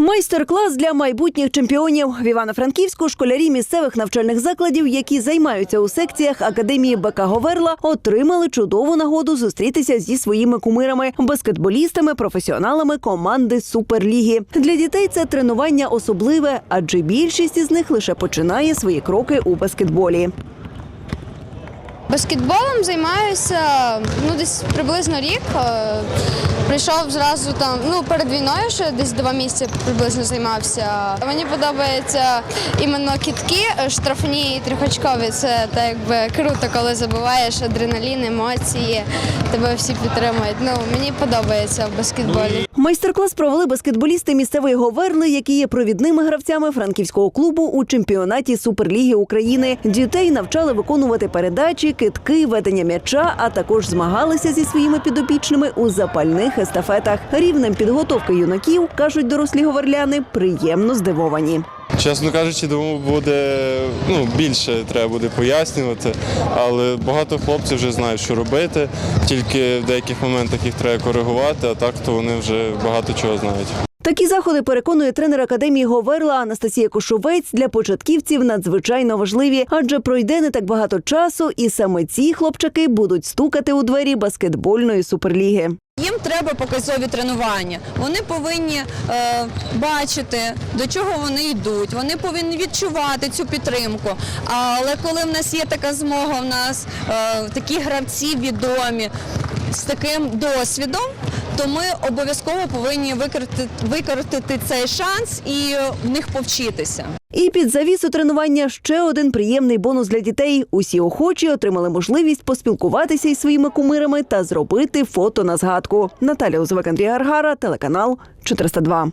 Майстер-клас для майбутніх чемпіонів в Івано-Франківську школярі місцевих навчальних закладів, які займаються у секціях академії БК Говерла, отримали чудову нагоду зустрітися зі своїми кумирами, баскетболістами, професіоналами команди Суперліги. Для дітей це тренування особливе, адже більшість із них лише починає свої кроки у баскетболі. Баскетболом займаюся ну десь приблизно рік. Прийшов зразу там, ну перед війною ще десь два місяці приблизно займався. Мені подобається іменно кітки, штрафні і трьохочкові. Це так якби круто, коли забуваєш адреналін, емоції, тебе всі підтримують. Ну мені подобається в баскетболі. Майстер-клас провели баскетболісти місцевої Говерли, які є провідними гравцями франківського клубу у чемпіонаті Суперліги України. Дітей навчали виконувати передачі, китки, ведення м'яча, а також змагалися зі своїми підопічними у запальних естафетах. Рівнем підготовки юнаків кажуть дорослі говерляни, приємно здивовані. Чесно кажучи, думаю, буде ну, більше треба буде пояснювати, але багато хлопців вже знають, що робити, тільки в деяких моментах їх треба коригувати, а так то вони вже багато чого знають. Такі заходи переконує тренер академії Говерла Анастасія Кошовець для початківців надзвичайно важливі, адже пройде не так багато часу, і саме ці хлопчаки будуть стукати у двері баскетбольної суперліги. Їм треба показові тренування. Вони повинні е, бачити, до чого вони йдуть. Вони повинні відчувати цю підтримку. Але коли в нас є така змога, в нас е, такі гравці відомі з таким досвідом, то ми обов'язково повинні використати, цей шанс і в них повчитися. І під завісу тренування ще один приємний бонус для дітей. Усі охочі отримали можливість поспілкуватися із своїми кумирами та зробити фото на згадку. Наталя Узовик, Андрій Гаргара, телеканал 402.